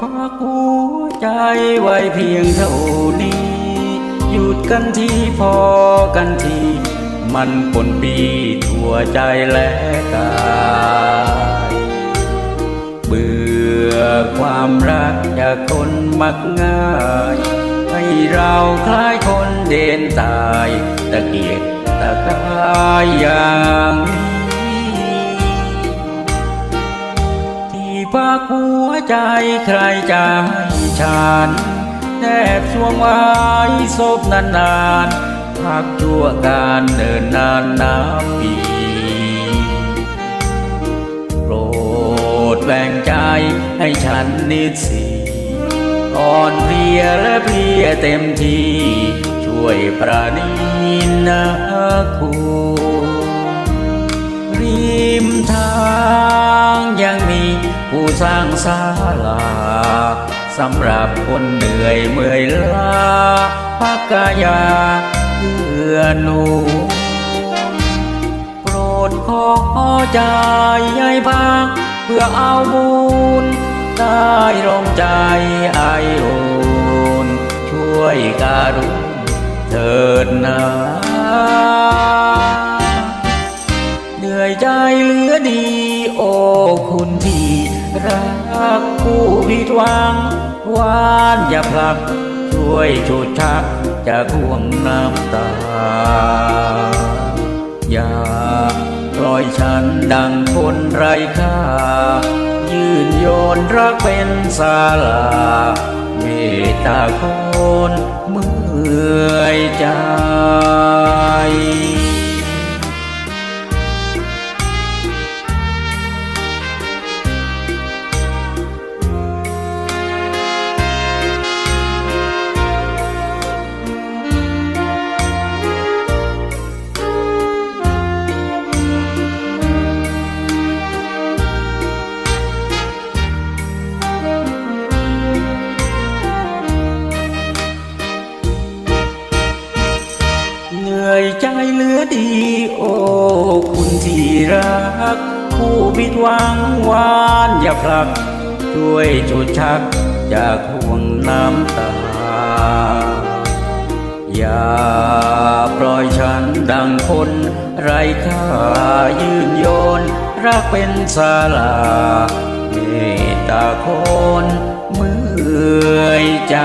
ฝากหัวใจไว้เพียงเท่านี้ หยุดกันที่พอกันที มันปนปีทั่วใจและกายเบื่อความรักจากคนมักง่าย ให้เราคล้ายคนเด่นตาย ตะเกียกตะกายยา ที่พักหัวใจใครจะให้ฉันแนบช่วงไว้ศพนานๆพักชั่วการเดินนานนับปีโปรดแบ่งใจให้ฉันนิดสิอ่อนเพลียและเพลียเต็มที่ ช่วยประนีนะคุณริมทาง สร้างศาลาสำหรับคนเหนื่อยเมื่อยล้าพักกายาเพื่อหนูโปรดขอใจให้พักเพื่อเอาบุญได้รองใจไออุ่นช่วยการุณเถิดนาเหนื่อยใจเหลือดี โอ้คุณที่ รักผู้ผิดหวังหวานอย่าพลัก ช่วยฉุดชักจากห่วงน้ำตา อย่าปล่อยฉันดังคนไร้ค่า ยืนโยนรักเป็นศาลา เมตตาคนเมื่อยใจ นื่อยเหลือดี โอ้คุณที่รัก ผู้ผิดหวังวานอย่าพลัก ช่วยจุดชักจากห่วงน้ำตา อย่าปล่อยฉันดังคนไร้ค่ายืนโยน รักเป็นศาลาเมตตาคนเมื่อยใจ